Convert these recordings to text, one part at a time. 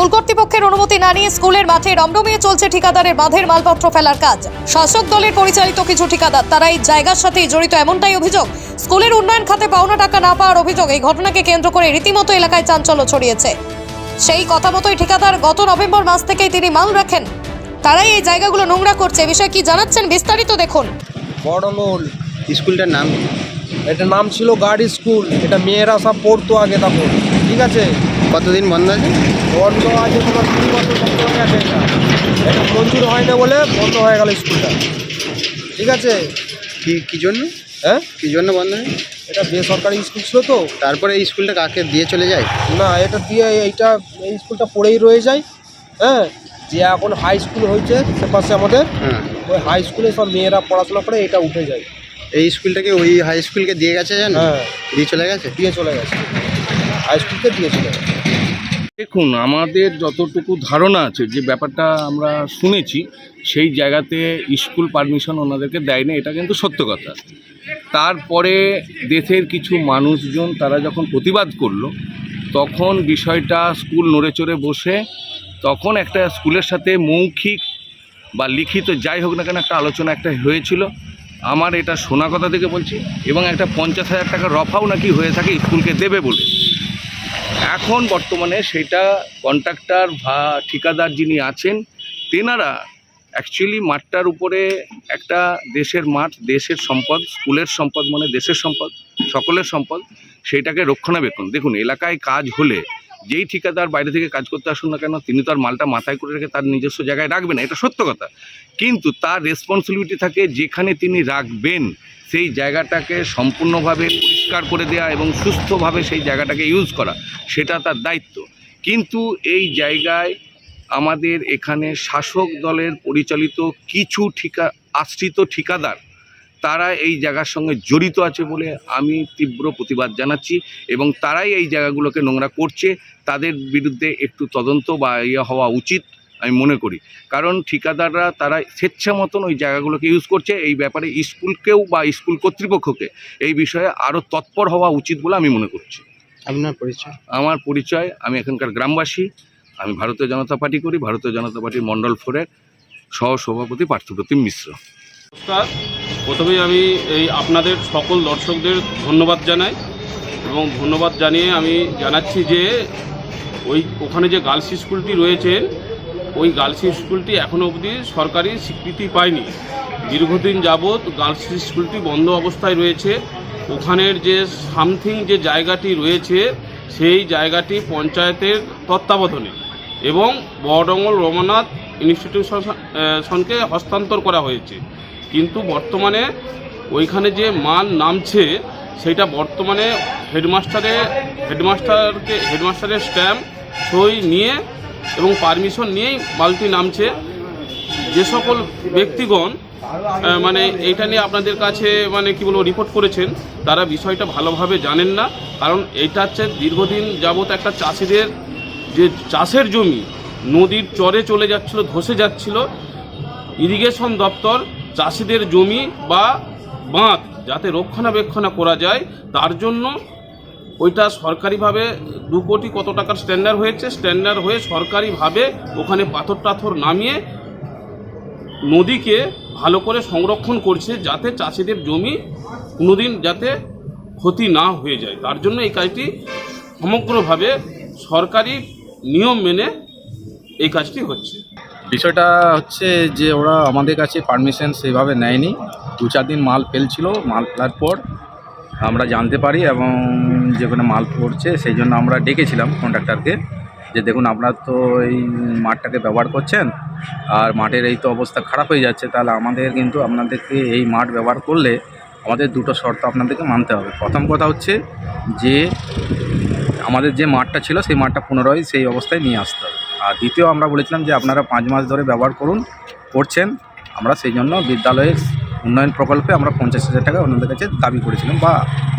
School কর্তৃপক্ষের অনুমতি না নিয়ে স্কুলের মাঠে রমরমিয়ে চলছে ঠিকাদারের বাঁধের মালপত্র ফেলার কাজ। শাসক দলের পরিচালিত কিছু ঠিকাদার তারা এই জায়গার সাথেই জড়িত এমনটাই অভিযোগ। স্কুলের উন্নয়ন খাতে পাওনা টাকা না পাওয়ার অভিযোগ এই ঘটনাকে কেন্দ্র করে রীতিমতো এলাকায় চাঞ্চল্য ছড়িয়েছে। সেই কথা মতোই ঠিকাদার গত নভেম্বর মাস থেকেই তিনি মাল রাখেন। তারাই এই জায়গাগুলো নোংরা করছে বিষয়ে কি জানাচ্ছেন বিস্তারিত দেখুন। বড়লোল স্কুলটার নাম। কি? এটা নাম ছিল গার্ড স্কুল, এটা মেয়েরা সব পড়তো আগে তখন। ঠিক আছে? কতদিন বন্ধ আছে? বন্ধ আছে তোমার তিন বছর বন্ধ হয়ে গেছে। এটা এটা মঞ্জুর হয় না বলে বন্ধ হয়ে গেল স্কুলটা। ঠিক আছে? কি কি জন্য? হ্যাঁ? কি জন্য বন্ধ হয় এটা বেসরকারি স্কুল ছিল তো। তারপরে এই স্কুলটা কাকে দিয়ে চলে যায়? না এটা দিয়ে এইটা এই স্কুলটা পড়েই রয়ে যায়। হ্যাঁ? যে এখন হাই স্কুল হয়েছে সে পাশে আমাদের হ্যাঁ ওই হাই স্কুলে সব মেয়েরা পড়াশোনা করে এটা উঠে যায়। এই স্কুলটাকে ওই হাই স্কুলকে দিয়ে গেছে জানো হ্যাঁ। দিয়ে চলে গেছে? দিয়ে চলে গেছে। হাই স্কুলকে দিয়ে চলে গেছে দেখুন, আমাদের যতটুকু ধারণা আছে, যে ব্যাপারটা আমরা শুনেছি, সেই জায়গাতে স্কুল পারমিশন ওনাদেরকে দেয়নি, এটা কিন্তু সত্য কথা। তারপরে দেশের কিছু মানুষজন, তারা যখন প্রতিবাদ করল, তখন বিষয়টা স্কুল নড়ে চড়ে বসে, তখন একটা স্কুলের সাথে মৌখিক বা লিখিত যাই হোক না কেন একটা আলোচনা একটা হয়েছিল। আমার এটা শোনা কথা থেকে বলছি, এবং একটা পঞ্চাশ হাজার টাকা রফাও নাকি হয়ে থাকে স্কুলকে দেবে বলে। এখন বর্তমানে সেটা কন্ট্রাক্টর বা ঠিকাদার যিনি আছেন, তেনারা অ্যাকচুয়ালি মাঠটার উপরে একটা দেশের মাঠ, দেশের সম্পদ, স্কুলের সম্পদ মানে দেশের সম্পদ, সকলের সম্পদ, সেটাকে রক্ষণাবেক্ষণ। দেখুন, এলাকায় কাজ হলে যেই ঠিকাদার বাইরে থেকে কাজ করতে আসুন না কেন, তিনি তার মালটা মাথায় করে রেখে তার নিজস্ব জায়গায় রাখবেন এটা সত্য কথা। কিন্তু তার রেসপন্সিবিলিটি থাকে যেখানে তিনি রাখবেন, সেই জায়গাটাকে সম্পূর্ণভাবে পরিষ্কার করে দেওয়া এবং সুস্থভাবে সেই জায়গাটাকে ইউজ করা, সেটা তার দায়িত্ব। কিন্তু এই জায়গায় আমাদের এখানে শাসক দলের পরিচালিত কিছু ঠিকা, আশ্রিত ঠিকাদার তারা এই জায়গার সঙ্গে জড়িত আছে বলে আমি তীব্র প্রতিবাদ জানাচ্ছি এবং তারাই এই জায়গাগুলোকে নোংরা করছে। তাদের বিরুদ্ধে একটু তদন্ত বা ইয়ে হওয়া উচিত আমি মনে করি। কারণ ঠিকাদাররা তারা স্বেচ্ছা মতন ওই জায়গাগুলোকে ইউজ করছে। এই ব্যাপারে স্কুলকেও বা স্কুল কর্তৃপক্ষকে এই বিষয়ে আরও তৎপর হওয়া উচিত বলে আমি মনে করছি। আপনার পরিচয়? আমার পরিচয় আমি এখানকার গ্রামবাসী আমি ভারতীয় জনতা পার্টি করি। ভারতীয় জনতা পার্টির মণ্ডল ফোরের সহ সভাপতি পার্থপ্রতিম মিশ্র। নমস্কার। প্রথমেই আমি এই আপনাদের সকল দর্শকদের ধন্যবাদ জানাই এবং ধন্যবাদ জানিয়ে আমি জানাচ্ছি যে ওই ওখানে যে গার্লস স্কুলটি রয়েছে, ওই গার্লস স্কুলটি এখনও অবধি সরকারি স্বীকৃতি পায়নি। দীর্ঘদিন যাবৎ গার্লস স্কুলটি বন্ধ অবস্থায় রয়েছে। ওখানের যে সামথিং যে জায়গাটি রয়েছে, সেই জায়গাটি পঞ্চায়েতের তত্ত্বাবধানে এবং বড়ডঙ্গল রমনাথ ইনস্টিটিউশনকে হস্তান্তর করা হয়েছে। কিন্তু বর্তমানে ওইখানে যে মান নামছে, সেটা বর্তমানে হেডমাস্টারে, হেডমাস্টারকে, হেডমাস্টারের স্ট্যাম্প, সই নিয়ে এবং পারমিশন নিয়েই মালটি নামছে। যে সকল ব্যক্তিগণ মানে এইটা নিয়ে আপনাদের কাছে মানে কি বলব রিপোর্ট করেছেন, তারা বিষয়টা ভালোভাবে জানেন না। কারণ এইটা হচ্ছে দীর্ঘদিন যাবত একটা চাষিদের যে চাষের জমি, নদীর চরে চলে যাচ্ছিল, ধসে যাচ্ছিল। ইরিগেশন দপ্তর চাষিদের জমি বা বাঁধ যাতে রক্ষণাবেক্ষণ করা যায়, তার জন্য ওইটা সরকারিভাবে দু কোটি কত টাকার স্ট্যান্ডার্ড হয়েছে স্ট্যান্ডার্ড হয়ে সরকারিভাবে ওখানে পাথর টাথর নামিয়ে নদীকে ভালো করে সংরক্ষণ করছে, যাতে চাষিদের জমি কোনোদিন যাতে ক্ষতি না হয়ে যায়। তার জন্য এই কাজটি সমগ্রভাবে সরকারি নিয়ম মেনে এই কাজটি হচ্ছে। বিষয়টা হচ্ছে যে ওরা আমাদের কাছে পারমিশন সেভাবে নেয়নি। দু চার দিন মাল ফেলছিল মাল ফেলার পর আমরা জানতে পারি এবং যেখানে মাল পড়ছে সেই জন্য আমরা ডেকেছিলাম কন্ট্রাক্টরকে যে দেখুন আপনার তো এই মাঠটাকে ব্যবহার করছেন আর মাঠের এই তো অবস্থা খারাপ হয়ে যাচ্ছে, তাহলে আমাদের কিন্তু আপনাদেরকে এই মাঠ ব্যবহার করলে আমাদের দুটো শর্ত আপনাদেরকে মানতে হবে। প্রথম কথা হচ্ছে যে আমাদের যে মাঠটা ছিল সেই মাঠটা পুনরায় সেই অবস্থায় নিয়ে আসতে হবে। আর দ্বিতীয় আমরা বলেছিলাম যে আপনারা পাঁচ মাস ধরে ব্যবহার করুন করছেন। আমরা সেই জন্য বিদ্যালয়ের উন্নয়ন প্রকল্পে আমরা পঞ্চাশ হাজার টাকা ওনাদের কাছে দাবি করেছিলাম বা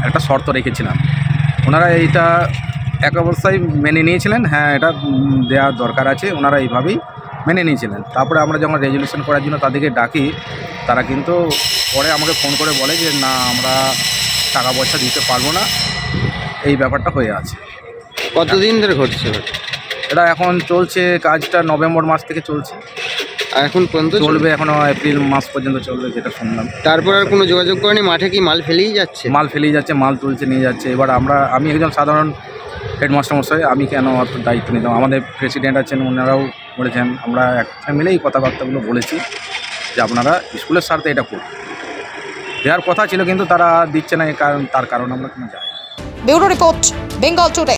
একটা শর্ত রেখেছিলাম। ওনারা এইটা এক অবস্থায় মেনে নিয়েছিলেন হ্যাঁ এটা উম, দেওয়া দরকার আছে ওনারা এইভাবেই মেনে নিয়েছিলেন। তারপরে আমরা যখন রেজলিউশন করার জন্য তাদেরকে ডাকি তারা কিন্তু পরে আমাকে ফোন করে বলে যে না আমরা টাকা পয়সা দিতে পারব না। এই ব্যাপারটা হয়ে আছে। কতদিন ধরে ঘটছে? এটা এখন চলছে কাজটা নভেম্বর মাস থেকে চলছে। আর এখন পর্যন্ত চলবে? এখনও এপ্রিল মাস পর্যন্ত চলবে যেটা শুনলাম। তারপর আর কোনো যোগাযোগ করেনি? মাঠে কি মাল ফেলেই যাচ্ছে? মাল ফেলেই যাচ্ছে মাল তুলছে নিয়ে যাচ্ছে। এবার আমরা আমি একজন সাধারণ হেডমাস্টার মশাই আমি কেন অত দায়িত্ব নিতাম আমাদের প্রেসিডেন্ট আছেন ওনারাও বলেছেন আমরা একটা মিলেই কথাবার্তাগুলো বলেছি যে আপনারা স্কুলের স্বার্থে এটা করুন। দেওয়ার কথা ছিল কিন্তু তারা দিচ্ছে না এই কারণ তার কারণ আমরা কোনো জানি না। Bureau report Bengal today.